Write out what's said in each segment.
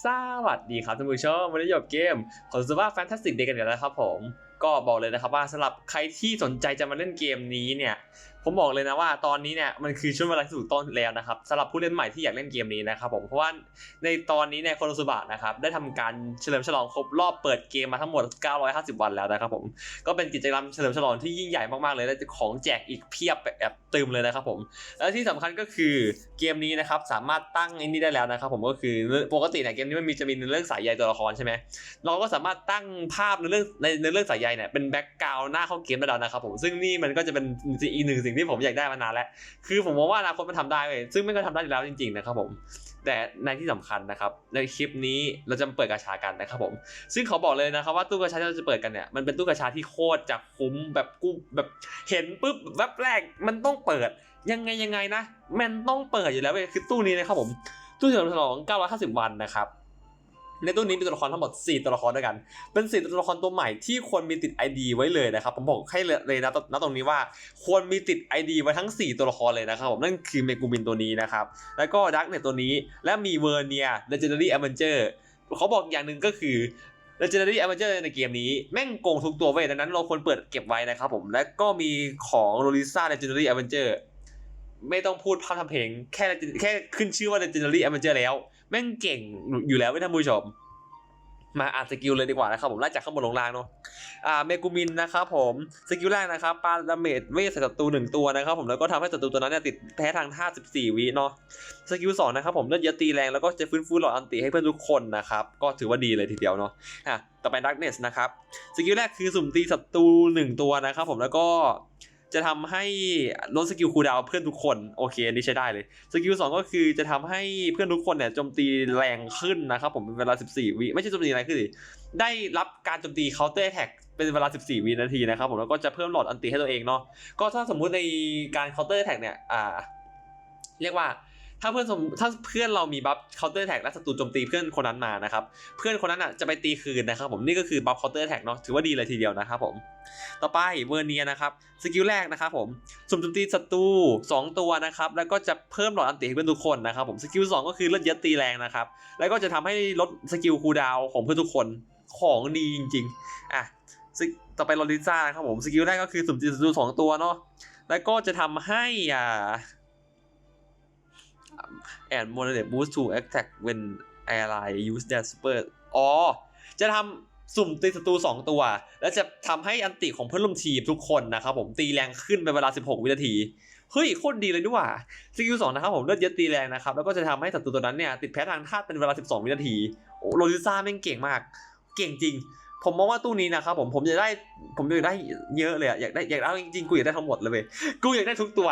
สวัสดีครับท่านผู้ชมวันนี้อยู่กับเกมขอสว่าแฟนตาสติกเด็กกันอีกแล้วนะครับผม ก็บอกเลยนะครับว่าสำหรับใครที่สนใจจะมาเล่นเกมนี้เนี่ย ผมบอกเลยนะว่าตอนนี้เนี่ยมันคือช่วงเวลาที่ถูกต้องแล้วนะครับสำหรับผู้เล่นใหม่ที่อยากเล่นเกมนี้นะครับผมเพราะว่าในตอนนี้เนี่ยโคโนสุบะนะครับได้ทำการเฉลิมฉลองครบรอบเปิดเกมมาทั้งหมด 950 วันแล้วนะครับผมก็เป็นกิจกรรมเฉลิมฉลองที่ยิ่งใหญ่มากๆเลยและของแจกอีกเพียบแบบเติมเลยนะครับผมและที่สำคัญก็คือเกมนี้นะครับสามารถตั้งอ้นี่ได้แล้วนะครับผมก็คือปกติเนี่ยเกมนี้มันมีจะมีในเรื่องสายใยตัวละครใช่ไหมเราก็สามารถตั้งภาพในเรื่องในในเรื่องสายใยเนี่ยเป็นแบ็กกราวน์หน้าเข้าเกมได้แล้วนะครับผมซึ่งนี่มันก็จะเป็นอีกหนึ่งสิ่งที่ผมอยากได้มานานแล้ว คือผมมองว่าอนาคตมันทำได้เลยซึ่งมันก็ทำได้อยู่แล้วจริงๆนะครับผม แต่ในที่สำคัญนะครับ ในคลิปนี้เราจะเปิดกาชากันนะครับผม ซึ่งเขาบอกเลยนะครับว่าตู้กาชาที่เราจะเปิดกันเนี่ย มันเป็นตู้กาชาที่โคตรจะคุ้มแบบกูแบบเห็นปุ๊บแวบแรกมันต้องเปิด ยังไงยังไงนะ มันต้องเปิดอยู่แล้วเว้ย คือตู้นี้นะครับผม ตู้เฉลิมฉลอง950 วันนะครับ ในตู้นี้มีตัวละครทั้งหมด 4 ตัวละครด้วยกัน เป็น 4 ตัวละครตัวใหม่ที่ควรมีติด ID ไว้เลยนะครับ ผมบอกให้เลยนะณตรงนี้ว่าควรมีติด ID ไว้ทั้ง 4 ตัวละครเลยนะครับผมนั่นคือเมกูมินตัวนี้นะครับ แล้วก็ดักเนตตัวนี้ และมีเวอร์เนีย Legendary Avenger เขาบอกอย่างหนึ่งก็คือ Legendary Avenger ในเกมนี้แม่งโกงทุกตัวเว้ยดังนั้นเราควรเปิดเก็บไว้นะครับผม และก็มีของ Lolisa Legendary Avenger ไม่ต้องพูดพร่ำทำเพลงแค่แค่ขึ้นชื่อว่า Legendary Avenger แล้ว แม่งเก่งอยู่แล้วเว้ท่านผู้ชม มาอ่านสกิลเลยดีกว่านะครับผมไล่จากข้างบนลงล่างเนาะอ่าเมกูมินนะครับผมสกิลแรกนะครับปาดาเมจเวทใส่ศัตรูหนึ่งตัวนะครับผมแล้วก็ทำให้ศัตรูตัวนั้นเนี่ยติดแพ้ทางท่า14วิเนาะสกิลสองนะครับผมเลือดเยอะตีแรงแล้วก็จะฟื้นฟูหลอดอันติให้เพื่อนทุกคนนะครับก็ถือว่าดีเลยทีเดียวเนาะอะต่อไปดักเนสนะครับสกิลแรกคือสุ่มตีศัตรูหนึ่งตัวนะครับผมแล้วก็ จะทำให้ลดสกิลคูดาวเพื่อนทุกคนโอเคอันนี้ใช้ได้เลยสกิลสองก็คือจะทำให้เพื่อนทุกคนเนี่ยโจมตีแรงขึ้นนะครับผมเป็นเวลา 14 วิไม่ใช่โจมตีแรงขึ้นสิได้รับการโจมตีเคาน์เตอร์แท็กเป็นเวลา 14 วินาทีนะครับผมแล้วก็จะเพิ่มหลอดอันตีให้ตัวเองเนาะก็ถ้าสมมุติในการเคาน์เตอร์แท็กเนี่ยอ่าเรียกว่า ถ้าเพื่อนถ้าเพื่อนเรามีบัฟ counter attack และศัตรูโจมตีเพื่อนคนนั้นมานะครับ เพื่อนคนนั้นอะจะไปตีคืนนะครับผมนี่ก็คือบัฟ counter attack เนาะถือว่าดีเลยทีเดียวนะครับผม ต่อไปเวอร์เนียนะครับสกิลแรกนะครับผมสุ่มโจมตีศัตรู2 ตัวนะครับแล้วก็จะเพิ่มหลอดอันติให้เพื่อนทุกคนนะครับผมสกิล2ก็คือเลือดเยอะตีแรงนะครับแล้วก็จะทำให้ลดสกิลคูลดาวของเพื่อนทุกคนของดีจริงๆอะซึ่งต่อไปลอริซ่านะครับผมสกิลแรกก็คือสุ่มโจมตีศัตรู2ตัวเนาะแล้วก็จะทำให้อ่า and moderate boost to attack when ally use their super อ๋อ จะทำสุ่มตีศัตรู 2 ตัว แล้วจะทำให้อันติของเพื่อนร่วมทีมทุกคนนะครับผมตีแรงขึ้นเป็นเวลา 16 วินาทีเฮ้ยโคตรดีเลยด้วยว่ะสกิลสองนะครับผมเลือดเยอะตีแรงนะครับ แล้วก็จะทำให้ศัตรูตัวนั้นเนี่ย ติดแพ้ทางธาตุเป็นเวลา 12 วินาทีโอ้โรลิซ่าแม่งเก่งมาก เก่งจริง ผมมองว่าตู้นี้นะครับผมผมอยากได้ผมอยากได้เยอะเลยอะอยากได้อยากได้จริงๆกูอยากได้ทั้งหมดเลยเว้ยกูอยากได้ทุกตัว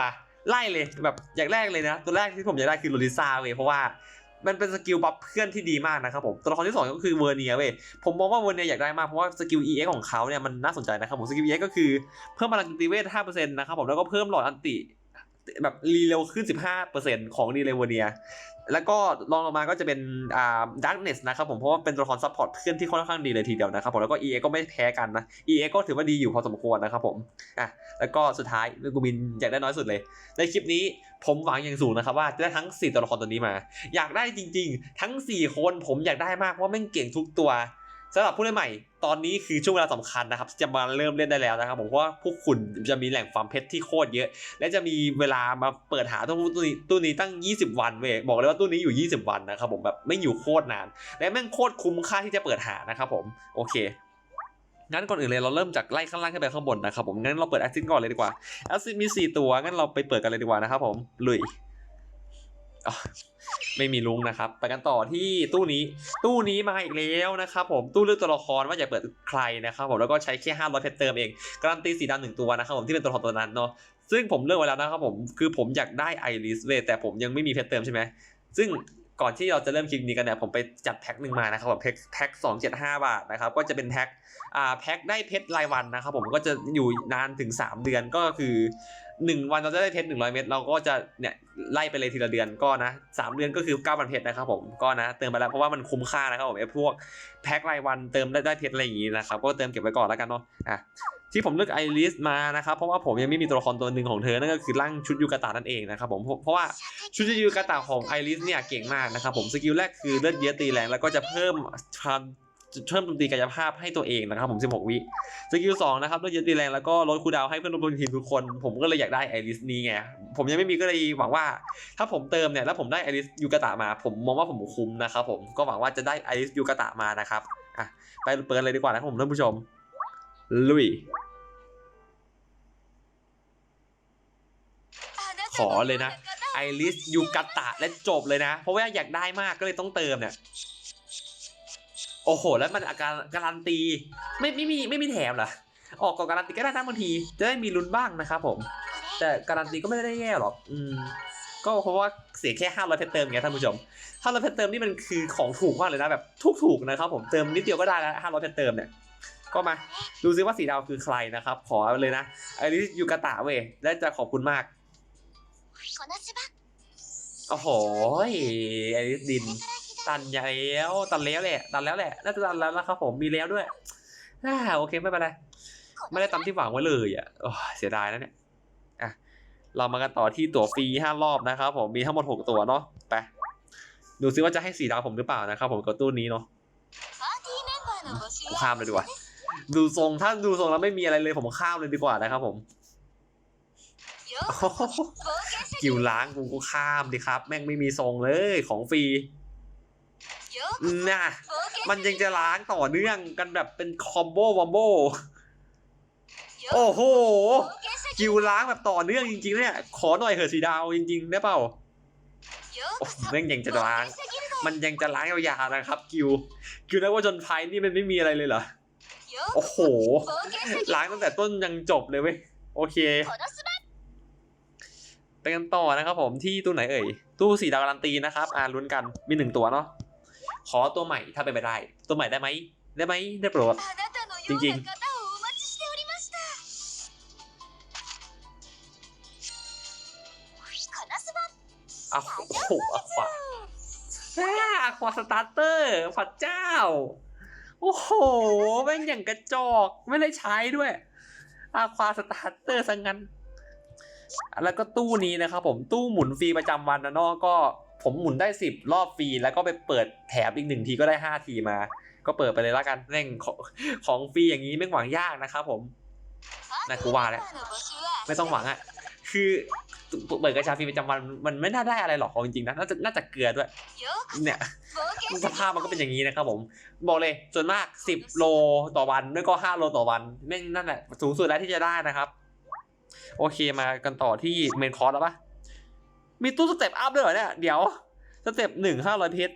ไล่เลยแบบอย่างแรกเลยนะ ตัวแรกที่ผมอยากได้คือโรลิซาเว้ยเพราะว่ามันเป็นสกิลบัฟเพื่อนที่ดีมากนะครับผมตัวละครที่สองก็คือเวอร์เนียเว้ยผมมองว่าเวอร์เนียอยากได้มาก เพราะว่าสกิล EX ของเขาเนี่ยมันน่าสนใจนะครับผมสกิล EX ก็คือเพิ่มพลังตีเวท5%นะครับผมแล้วก็เพิ่มหลอดอันติ แบบรีเร็วขึ้น 15%ของดีเลเวเนีย แล้วก็รองลงมาก็จะเป็นอ่าดักเนสนะครับผม เพราะว่าเป็นตัวละครซัพพอร์ตเพื่อนที่ค่อนข้างดีเลยทีเดียวนะครับผม แล้วก็ EA ก็ไม่แพ้กันนะ EA ก็ถือว่าดีอยู่พอสมควรนะครับผม อะ แล้วก็สุดท้ายเมกูมินอยากได้น้อยสุดเลย ในคลิปนี้ผมหวังอย่างสูงนะครับว่าจะได้ทั้ง 4 ตัวละครตัวนี้มา อยากได้จริง ๆ ทั้ง 4 คนผมอยากได้มากเพราะแม่งเก่งทุกตัว สำหรับผู้เล่นใหม่ ตอนนี้คือช่วงเวลาสำคัญนะครับ จะมาเริ่มเล่นได้แล้วนะครับ ผมเพราะว่าพวกคุณจะมีแหล่งฟาร์มเพชรที่โคตรเยอะ และจะมีเวลามาเปิดหาตู้ตู้นี้ตู้นี้ตั้ง 20 วันเว้ยบอกเลยว่าตู้นี้อยู่ 20 วันนะครับผมแบบไม่อยู่โคตรนาน และแม่งโคตรคุ้มค่าที่จะเปิดหานะครับผมโอเคงั้นก่อนอื่นเลยเราเริ่มจากไล่ข้างล่างขึ้นไปข้างบนนะครับผมงั้นเราเปิดแอคซินก่อนเลยดีกว่าแอคซินมี 4 ตัวงั้นเราไปเปิดกันเลยดีกว่านะครับผมลุย ไม่มีลุงนะครับ ไปกันต่อที่ตู้นี้ ตู้นี้มาอีกแล้วนะครับผม ตู้เลือกตัวละครว่าอยาเปิดใครนะครับผม แล้วก็ใช้แค่500เพชรเติมเอง การันตีสีดำหนึ่งตัวนะครับผมที่เป็นตัวละครตัวนั้นเนาะ ซึ่งผมเลือกไว้แล้วนะครับผม คือผมอยากได้ไอริสเวแต่ผมยังไม่มีเพชรเติมใช่ไหม ซึ่งก่อนที่เราจะเริ่มคลิปนี้กันเนี่ยผมไปจัดแพ็คหนึ่งมานะครับผมแพ็คแพ็คสองเจ็ดห้าบาทนะครับก็จะเป็นแพ็คอ่าแพ็คได้เพชรรายวันนะครับผมก็จะอยู่นานถึง 3 เดือนก็คือ 1วันเราจะได้เพชร100เม็ดเราก็จะเนี่ยไล่ไปเลยทีละเดือนก็นะสามเดือนก็คือ9,000เพชรนะครับผมก็นะเติมไปแล้วเพราะว่ามันคุ้มค่านะครับผมไอ้พวกแพ็ครายวันเติมได้ได้เพชรอะไรอย่างงี้นะครับก็เติมเก็บไว้ก่อนแล้วกันเนาะอะที่ผมเลือกไอริสมานะครับเพราะว่าผมยังไม่มีตัวละครตัวหนึ่งของเธอนั่นก็คือร่างชุดยูกาตะนั่นเองนะครับผมเพราะว่าชุดยูกาตะของไอริสเนี่ยเก่งมากนะครับผมสกิลแรกคือเลือดเยอะตีแรงแล้วก็จะเพิ่มความ เพิ่มโจมตีกายภาพให้ตัวเองนะครับผม 16 วิสกิลสองนะครับลดยอะตีแรงแล้วก็ลดคูดาวให้เพื่อนร่วมทีมทุกคน ผมก็เลยอยากได้ไอริสนี้ไง ผมยังไม่มีก็เลยหวังว่า ถ้าผมเติมเนี่ยแล้วผมได้ไอริสยูกาตะมา ผมมองว่าผมคุ้มนะครับผมก็หวังว่าจะได้ไอริสยูกาตะมานะครับอะไปเปิดเลยดีกว่านะครับผมท่านผู้ชมลุยขอเลยนะไอริสยูกาตะและจบเลยนะ เพราะว่าอยากได้มากก็เลยต้องเติมเนี่ย โอ้โห แล้วมันอาการการันตี ไม่ไม่มีไม่มีแถมเหรอ ออกก่อนการันตีก็ได้นะบางที จะได้มีลุ้นบ้างนะครับผม แต่การันตีก็ไม่ได้แย่หรอก อืม ก็เพราะว่าเสียแค่ห้าร้อยเพชรเติมไงท่านผู้ชมห้าร้อยเพชรเติมนี่มันคือของถูกมากเลยนะแบบถูกถูกๆนะครับผมเติมนิดเดียวก็ได้แล้วห้าร้อยเพชรเติมเนี่ยก็มาดูซิว่าสีดาวคือใครนะครับ ขอเลยนะไอริสยูกาตะเว้ยและจะขอบคุณมากโอ้โหไอริสดิน ตันแล้วตันแล้วแหละตันแล้วแหละน่าจะตันแล้วนะครับผมมีแล้วด้วยอ่าโอเคไม่เป็นไรไม่ได้ตามที่หวังไว้เลยอะโอ้ยเสียดายนะเนี่ยอะเรามากันต่อที่ตั๋วฟรีห้ารอบนะครับผมมีทั้งหมดหกตัวเนาะไปดูซิว่าจะให้สีดาวผมหรือเปล่านะครับผมกับตู้นี้เนาะข้ามเลยดีกว่าดูทรงถ้าดูทรงแล้วไม่มีอะไรเลยผมข้ามเลยดีกว่านะครับผมโอ้โหกิวล้างกูก็ข้ามดิครับ แม่งไม่มีทรงเลยของฟรี น่ะมันยังจะล้างต่อเนื่องกันแบบเป็นคอมโบวอมโบโอ้โหกิวล้างแบบต่อเนื่องจริงๆเนี่ยขอหน่อยเหอะสีดาวจริงๆได้เปล่าโอ้แม่งยังจะล้าง มันยังจะล้างยาวๆนะครับกิวกิวนักว่าจนไฟนี่มันไม่มีอะไรเลยเหรอโอ้โห ล้างตั้งแต่ต้นยังจบเลยเว้ยโอเคไปกันต่อนะครับผมที่ตู้ไหนเอ่ย ตู้สีดาวการันตีนะครับ อ่าลุ้นกันมีหนึ่งตัวเนาะ ขอตัวใหม่ถ้าเป็นไปได้ ตัวใหม่ได้ไหมได้ไหมได้โปรดจริงอ้าวโอ้โหอะควาอะควาสตาร์เตอร์พระเจ้า โอ้โหแม่งอย่างกระจอกไม่ได้ใช้ด้วยอะควาสตาร์เตอร์ซะงั้น แล้วก็ตู้นี้นะครับผมตู้หมุนฟรีประจำวันนะเนอะก็ ผมหมุนได้สิบรอบฟรีแล้วก็ไปเปิดแถมอีกหนึ่งทีก็ได้ห้าทีมา ก็เปิดไปเลยละกันแม่งของของฟรีอย่างนี้ไม่หวังยากนะครับผมน่ากลัวแหละไม่ต้องหวังอะคือเปิดกระชาฟรีประจำวันมันไม่น่าได้อะไรหรอกเอาจริงๆนะน่าจะน่าจะเกลือด้วยเนี่ยสภาพมันก็เป็นอย่างนี้นะครับผม บอกเลยส่วนมาก 10 โลต่อวันไม่ก็ 5 โลต่อวันแม่งนั่นแหละสูงสุดแล้วที่จะได้นะครับ โอเคมากันต่อที่เมนคอร์สแล้วปะ มีตู้สเต็ปอัพด้วยเหรอเนี่ย เดี๋ยว สเต็ปหนึ่งห้าร้อยเพชร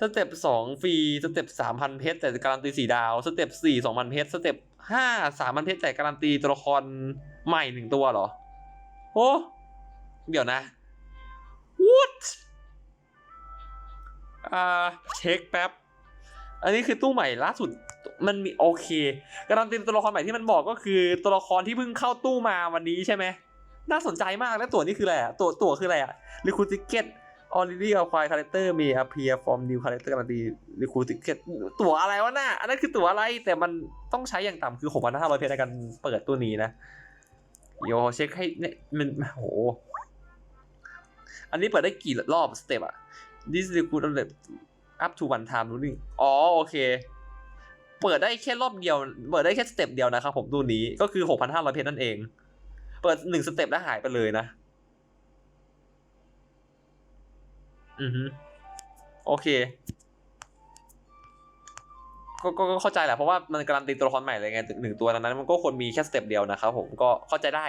สเต็ปสองฟรี สเต็ปสามพันเพชรแต่การันตีสี่ดาว สเต็ปสี่สองพันเพชร สเต็ปห้าสามพันเพชรแต่การันตีตัวละครใหม่หนึ่งตัวเหรอ โอ้ เดี๋ยวนะ what อ่า เช็คแป๊บ อันนี้คือตู้ใหม่ล่าสุด มันมีโอเค การันตีตัวละครใหม่ที่มันบอกก็คือตัวละครที่เพิ่งเข้าตู้มาวันนี้ใช่ไหม น่าสนใจมากแล้วตัวนี้คืออะไรอะตัวตัวคืออะไรอะ r e c r u i t Ticket Already Acquired Character may appear from new character การันตี Recruit Ticket ตัวอะไรวะน่ะอันนั้นคือตัวอะไรแต่มันต้องใช้อย่างต่ำคือ6,500เพชรในการเปิดตัวนี้นะโยเช็คให้เนี่ยมันโหอันนี้เปิดได้กี่รอบสเต็ปอะ this recruit on the up to one time ruling อ๋อโอเค เปิดได้แค่รอบเดียว เปิดได้แค่สเต็ปเดียวนะครับผมตัวนี้ก็คือ 6,500 เพชรนั่นเอง เปิดหนึ่งสเต็ปแล้วหายไปเลยนะ อือฮึโอเคก็ก็ก็เข้าใจแหละเพราะว่ามันการันตีตัวละครใหม่เลยไงหนึ่งตัวนั้น มันก็ควรมีแค่สเต็ปเดียวนะครับผมก็เข้าใจได้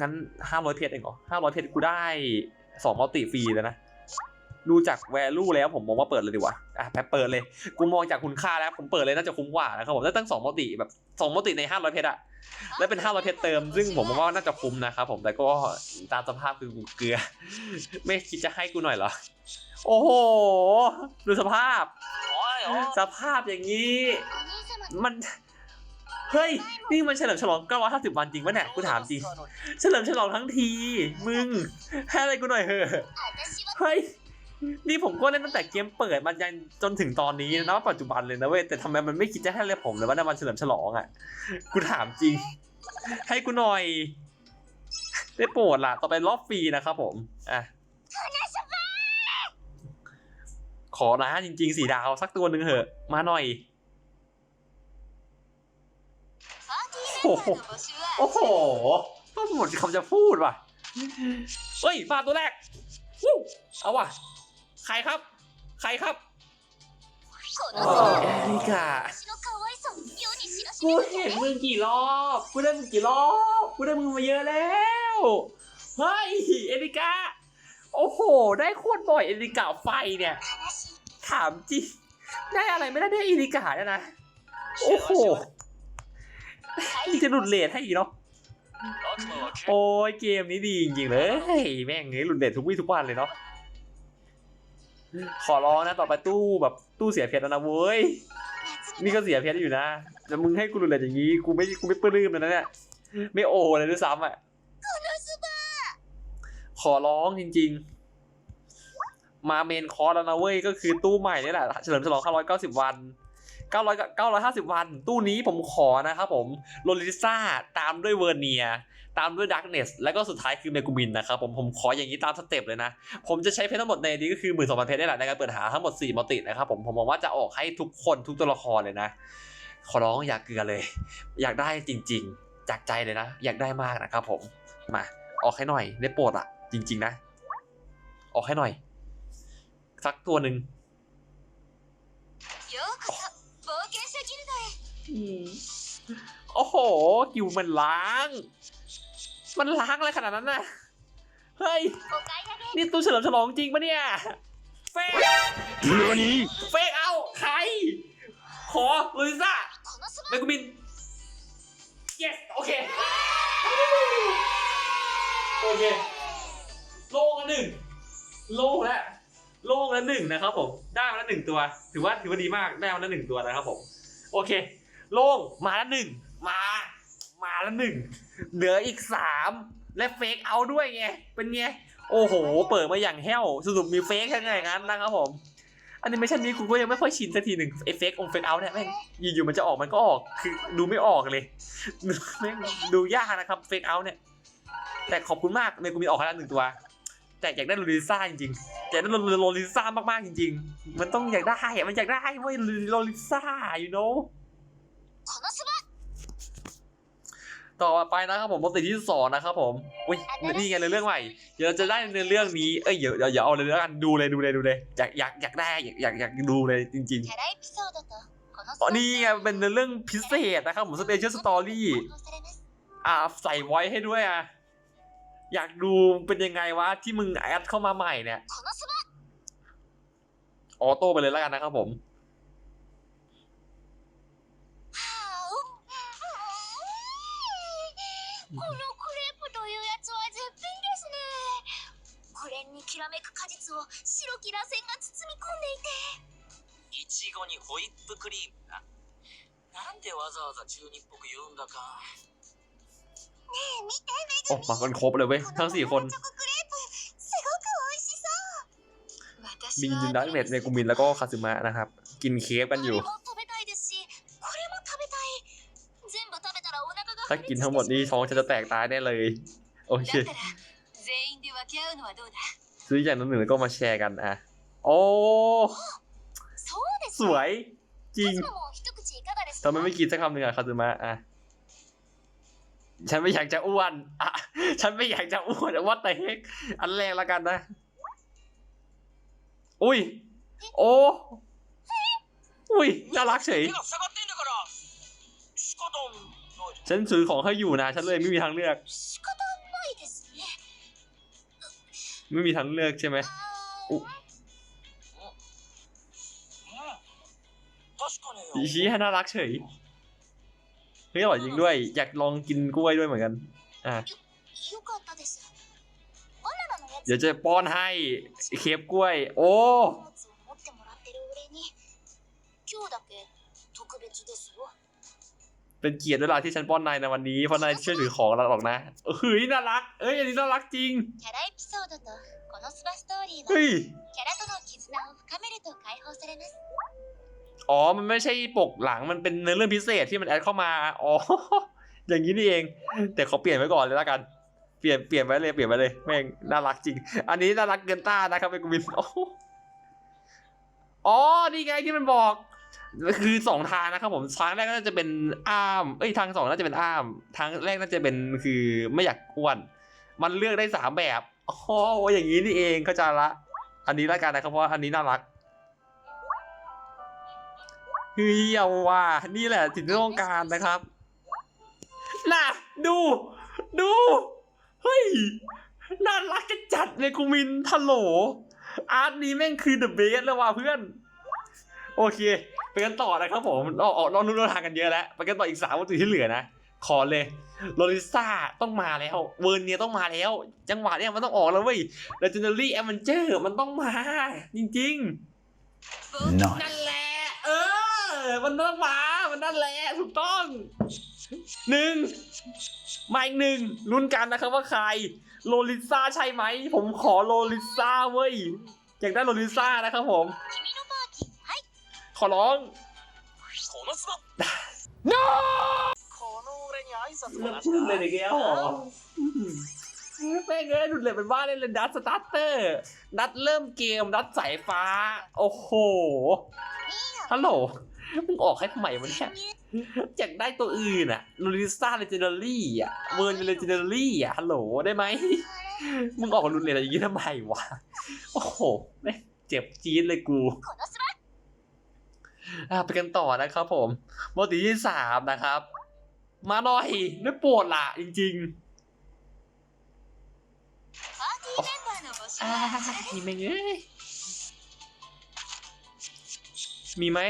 งั้นห้าร้อยเพชรเองเหรอห้าร้อยเพชรกูได้สองมัลติฟรีเลยนะ ดูจากแวลูแล้วผมมองว่าเปิดเลยดีกว่าอะแป๊บเปิดเลย กูมองจากคุณค่าแล้วผมเปิดเลยน่าจะคุ้มกว่านะครับผมได้ตั้งสองมัลติแบบสองมัลติในห้าร้อยเพชรอะแล้วเป็นห้าร้อยเพชรเติม ซึ่งผมมองว่าน่าจะคุ้มนะครับผมแต่ก็ตามสภาพคือกูเกลือ ไม่คิดจะให้กูหน่อยเหรอ โอ้โห ดูสภาพ สภาพอย่างนี้ มันเฮ้ย นี่มันเฉลิมฉลอง950 วันจริงปะเนี่ย กูถามจริง เฉลิมฉลองทั้งที มึง ให้อะไรกูหน่อยเหอะ เฮ้ย นี่ผมก็เล่นตั้งแต่เกมเปิดมายันจนถึงตอนนี้นะปัจจุบันเลยนะเว้ยแต่ทำไมมันไม่คิดจะให้เลยผมเลยว่าในวันเฉลิมฉลองอะกูถามจริง ให้กูหน่อย ได้โปรดล่ะต่อไปรอบฟรีนะครับผมอะขอนะจริงๆสีดาวสักตัวหนึ่งเหอะ มาหน่อยโอ้โหโอ้โหหมดคำจะพูดว่ะเฮ้ยฟาตัวแรกเอาว่ะ ใครครับ ใครครับเอริกากูเห็นมึงกี่รอบกูได้มึงกี่รอบกูได้มึงมาเยอะแล้วเฮ้ยเอริกาโอ้โห ได้โคตรบ่อยเอริกาไฟเนี่ย ถามจริงได้อะไรไม่ได้ได้เอริกาเนี่ยนะโอ้โหจะหลุดเลทให้อีกเนาะโอ้ยเกมนี้ดีจริงเลยแม่งเงี้ยหลุดเลททุกวี่ทุกวันเลยเนาะ ขอร้องนะต่อไปตู้แบบตู้เสียเพชรแล้วนะเว้ยนี่ก็เสียเพชรอยู่นะแต่มึงให้กูหลุดเลทอย่างนี้กูไม่กูไม่ปลื้มเลยนะเนี่ยไม่โอเลยด้วยซ้ำอะขอร้องจริง ๆ มาเมนคอร์แล้วนะเว้ยก็คือตู้ใหม่นี่แหละเฉลิมฉลอง990 วัน900 950 วัน ตู้นี้ผมขอนะครับผมโลลิซ่าตามด้วยเวอร์เนีย ตามด้วย darkness แล้วก็สุดท้ายคือเมกูมินนะครับผมผมขออย่างนี้ตามสเต็ปเลยนะ ผมจะใช้เพชรทั้งหมดในนี้ก็คือหมื่นสองพันเพชรได้แหละในการเปิดหาทั้งหมด4มัลตินะครับผมผมมองว่าจะออกให้ทุกคนทุกตัวละครเลยนะ ขอร้องอยากเกลือเลย อยากได้จริง ๆ จากใจเลยนะ อยากได้มากนะครับผมมาออกให้หน่อยได้โปรดอะจริง ๆ นะ ออกให้หน่อย สักตัวหนึ่งโอ้โหกิวมันล้าง มันล้างอะไรขนาดนั้นน่ะ เฮ้ย お買い上げ นี่ตู้เฉลิมฉลองจริงปะเนี่ย เฟก 何 เฟกเอา ใคร ขอลุยซ่า このそば เมกุมิน yes โอเค โอเค โล่งละหนึ่ง โล่งแล้วโล่งละหนึ่งนะครับผม ได้มาละหนึ่งตัว ถือว่าถือว่าดีมาก ได้มาละหนึ่งตัวนะครับผม โอเค โล่ง มาละหนึ่ง มา มาแล้วหนึ่งเหลืออีกสามและเฟกเอาด้วยไงเป็นไงโอ้โห เปิดมาอย่างแห้วสรุปมีเฟกยังไงงั้นนะครับผมอันนี้ไม่ใช่นี้กูก็ยังไม่ค่อยชินสักทีหนึ่งเอฟเฟกต์องเฟกเอาเนี่ยแม่งอยู่ๆมันจะออกมันก็ออกคือดูไม่ออกเลยแม่งดูยากนะครับเฟกเอาเนี่ย แต่ขอบคุณมากในกูมีออกแค่หนึ่งตัว แต่อยากได้โรลิซ่าจริงๆอยากได้โรลิซ่ามากๆจริง ๆ มันต้องอยากได้มันอยากได้เว้ยโรลิซ่า you know ต่อไปนะครับผมบทที่สองนะครับผมอุ้ยนี่ไงเลยเรื่องใหม่ เดี๋ยวจะได้ในเรื่องนี้ เอ้ยเดี๋ยวเดี๋ยวเอาเลยแล้วกันดูเลยดูเลยดูเลย อยากอยากอยากได้อยากอยากอยากดูเลยจริงๆอ๋อนี่ไงเป็นเรื่องพิเศษนะครับผมสเปเชียลสตอรี่อ่าใส่ไว้ให้ด้วยอะอยากดูเป็นยังไงวะที่มึงแอดเข้ามาใหม่เนี่ยออโต้ไปเลยแล้วกันนะครับผม このクレープというやつは絶品ですね。これにきらめく果実を白きらせんが包み込んでいて。いちごにホイップクリームななんでわざわざ中二っぽく言うんだか。ねえ見てめぐみ。おまあこれべทั้งんนมีจินดาเมดในกุมินแล้วก็คาซึมะนะครับ。กินเค้กกันอยู่。 ถ้ากินทั้งหมดนี่ท้องฉันจะแตกตายแน่เลย โอเค だったら全員で分け合うのはどうだ ซื้ออย่างนั้นหนึ่งแล้วก็มาแชร์กันอ่ะ โอ้ そうです สวยจริง カズマも一口いかがですか ทำไมไม่กินสักคำหนึ่งอะคาซึมะอ่ะ ฉันไม่อยากจะอ้วนอ่ะ ฉันไม่อยากจะอ้วนว่าแต่เฮกอันแรกละกันนะ อุ้ย โอ้ อุ้ย น่ารักเฉย 手が塞がって ฉันซื้อของให้อยู่นะ ฉันเลยไม่มีทางเลือก ไม่มีทางเลือกใช่ไหมอีชี้น่ารักเฉยเฮ้ยอร่อยจริงด้วย อยากลองกินกล้วยด้วยเหมือนกัน อะเดี๋ยวจะป้อนให้ เคฟกล้วย โอ้ เป็นเกียรติเวลาที่ฉันป้อนนายในวันนี้เพราะนายเชื่อถือของเราหรอกนะเฮ้ยน่ารัก เอ้ยอันนี้น่ารักจริงเฮ้ยอ๋อ มันไม่ใช่ปกหลังมันเป็นเนื้อเรื่องพิเศษที่มันแอดเข้ามาอ๋ออย่างนี้นี่เอง แต่เขาเปลี่ยนไว้ก่อนเลยละกันเปลี่ยนเปลี่ยนไว้เลยเปลี่ยนไว้เลยแม่งน่ารักจริง อันนี้น่ารักเกินต้านะครับเป็นกวินอ๋อนี่ไงที่มันบอก คือสองทางนะครับผมทางแรกก็น่าจะเป็นอ้ามเอ้ยทางสองน่าจะเป็นอ้าม ทางแรกน่าจะเป็นคือไม่อยากอ้วน มันเลือกได้สามแบบโอ๋ออย่างนี้นี่เองเข้าใจละ อันนี้ละกันนะครับเพราะอันนี้น่ารักเฮ้ยเอาว่ะนี่แหละสิ่งที่ต้องการนะครับน่ะดู ดูเฮ้ยน่ารักจะจัดเลยกูมินทัลโหลอาร์ตนี้แม่งคือเดอะเบสแล้วว่ะเพื่อน โอเค ไปกันต่อนะครับผมเราออกเราลุ้นเราทางกันเยอะแล้วไปกันต่ออีกสามวัตถุที่เหลือนะขอเลยโลลิซ่าต้องมาแล้ว เวอร์เนียต้องมาแล้ว จังหวะเนี้ยมันต้องออกแล้วเว้ย Legendary Avenger มันต้องมา จริงๆนั่นแหละเออ มันต้องมา มันนั่นแหละถูกต้องหนึ่งมาอีกหนึ่งลุ้นกันนะครับว่าใครโลลิซ่าใช่ไหม ผมขอโลลิซ่าเว้ยอยากได้โลลิซ่านะครับผม ขอร้องน้าเลิกพูดเลยเด็กแก้วแม่งเอ้ยหลุดเลยเป็นว่าเล่นเลยดัตสตาร์เตอร์ ดัตเริ่มเกม ดัตสายฟ้า โอ้โห ฮัลโหล มึงออกให้ทำไมวะเนี่ยอยากได้ตัวอื่นอะลูริซ่าเลเจนดารี่อะเวิร์นเลเจนดารี่อะฮัลโหลได้ไหม มึงออกรุนเลยอะไรอย่างนี้ทำไมวะ โอ้โหไม่เจ็บจี๊ดเลยกู อไปกันต่อนะครับผมบทที่สามนะครับ มาหน่อยไม่ปวดล่ะจริงๆอ่ามีไหมเอ้ยมีไหม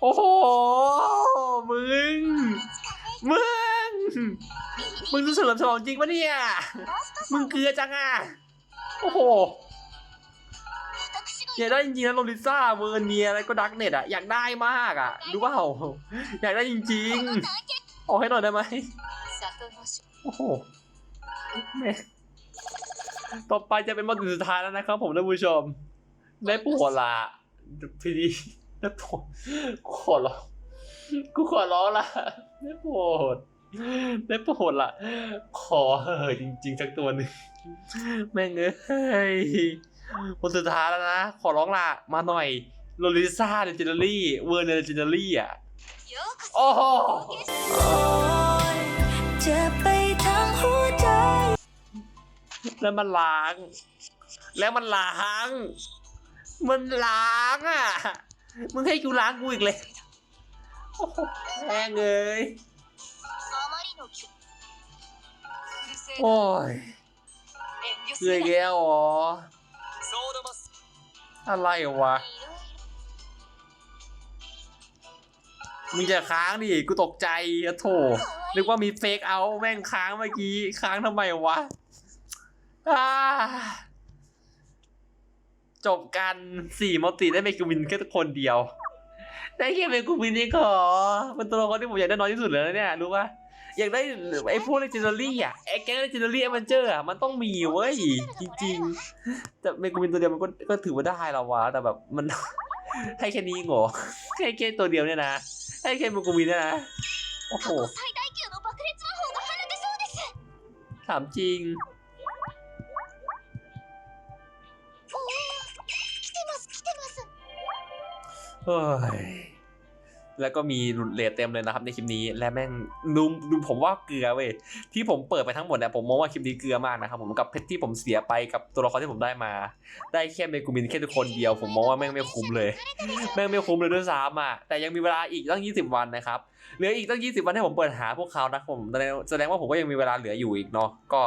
โอ้โห มึง มึง มึงจะเฉลิมฉลองจริงปะเนี่ย มึงเกลือจังอะ โอ้โห อยากได้จริงๆนะโรลิซ่าเวอร์เนียอะไรก็ดักเน็ตอะอยากได้มากอะรู้เปล่าอยากได้จริงๆออกให้หน่อยได้ไหมโอ้โหแม่ต่อไปจะเป็นมาถึสุดท้ายแล้วนะครับ ผมท่านผู้ชม ได้ปวดละพี่ดีได้ปวดขอร้องกูขอร้องละได้ปวดได้โปรดละขอเหอจริง ๆ สักตัวหนึ่งแม่งเอ้ย คนสุดท้ายแล้วนะ ขอร้องล่ะ มาหน่อยโลลิซ่าเดจิเนอรี่เวอร์เนเดจิเนอรี่อะแล้วมันล้าง แล้วมันล้าง มันล้างอะ มึงให้กูล้างกูอีกเลยแม่งเลยโอ้ยเหนื่อยแก้วอ๋อ อะไรวะ มึงจะค้างดิ กูตกใจอะโถ นึกว่ามีเฟกเอาแม่งค้างเมื่อกี้ ค้างทำไมวะจบกันสี่มัลติได้เมกูวินแค่คนเดียว ได้แค่เมกูวินเองขอเป็นตัวละครที่ผมอยากได้น้อยที่สุดเลยนะเนี่ย รู้ปะ อยากได้ไอ้พวกเลเจนดารี่อะไอ้แก๊งเลเจนดารี่เอเวนเจอร์อะมันต้องมีเว้ยจริงๆ แต่เมกูมินตัวเดียวมันก็ก็ถือว่าได้แล้ววะแต่แบบมัน ให้แค่นี้งหรอให้แค่ตัวเดียวเนี่ยนะให้แค่เมกูมินเนี่ยนะโอ้โหถามจริงเฮ้ย แล้วก็มีหลุดเลทเต็มเลยนะครับในคลิปนี้และแม่งดูดูผมว่าเกลือเว้ยที่ผมเปิดไปทั้งหมดเนี่ยผมมองว่าคลิปนี้เกลือมากนะครับผมกับเพชรที่ผมเสียไปกับตัวละครที่ผมได้มา ได้แค่เมกูมินแค่ทุกคนเดียว ผมมองว่าแม่งไม่คุ้มเลย แม่งไม่คุ้มเลยด้วยซ้ำอะแต่ยังมีเวลาอีกตั้ง 20 วันนะครับเหลืออีกตั้ง 20 วันให้ผมเปิดหาพวกเขานะผมแสดงว่าผมก็ยังมีเวลาเหลืออยู่อีกเนาะก็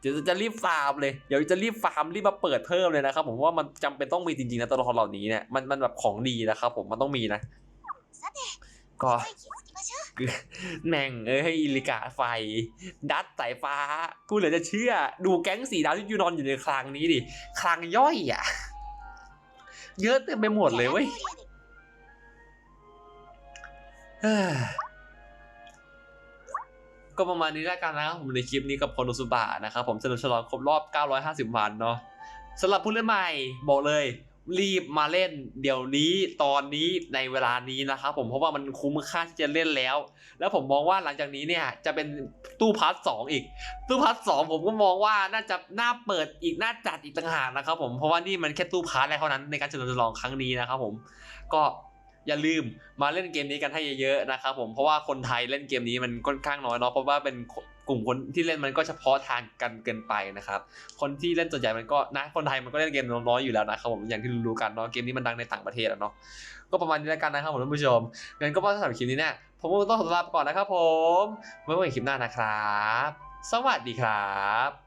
เดี๋ยวจะรีบฟาร์มเลย เดี๋ยวจะรีบฟาร์มรีบมาเปิดเพิ่มเลยนะครับผมว่ามันจำเป็นต้องมีจริงๆนะตัวละครเหล่านี้เนี่ยมันมันแบบของดีนะครับผมมันต้องมีนะ ก็แม่งเอ้ยอิลิกาไฟ ดัดสายฟ้า กูเหลือจะเชื่อ ดูแก๊งสีดาวที่ยูนอนอยู่ในคลังนี้ดิคลังย่อยอะ เยอะเต็มไปหมดเลยเว้ยก็ประมาณนี้แล้วกันนะครับผมในคลิปนี้กับพอนุสุบะนะครับผมเฉลิมฉลองครบรอบ 950 วันเนาะสำหรับผู้เล่นใหม่บอกเลย รีบมาเล่นเดี๋ยวนี้ตอนนี้ในเวลานี้นะครับผมเพราะว่ามันคุ้มค่าที่จะเล่นแล้ว แล้วผมมองว่าหลังจากนี้เนี่ยจะเป็นตู้พาร์ทสองอีก ตู้พาร์ทสองผมก็มองว่าน่าจะน่าเปิดอีกน่าจัดอีกต่างหากนะครับผมเพราะว่านี่มันแค่ตู้พาร์ทแรกเท่านั้นในการเฉลิมฉลองครั้งนี้นะครับผมก็อย่าลืมมาเล่นเกมนี้กันให้เยอะๆนะครับผมเพราะว่าคนไทยเล่นเกมนี้มันค่อนข้างน้อยเนาะเพราะว่าเป็น กลุ่มคนที่เล่นมันก็เฉพาะทางกันเกินไปนะครับ คนที่เล่นส่วนใหญ่มันก็นะคนไทยมันก็เล่นเกมน้อยอยู่แล้วนะครับผมอย่างที่รู้กันเนาะเกมนี้มันดังในต่างประเทศอะเนาะก็ประมาณนี้แล้วกันนะครับผมท่านผู้ชมงั้นก็ว่าสำหรับคลิปนี้เนี่ยผมก็ต้องขอลาไปก่อนนะครับผมไว้พบกันคลิปหน้านะครับ สวัสดีครับ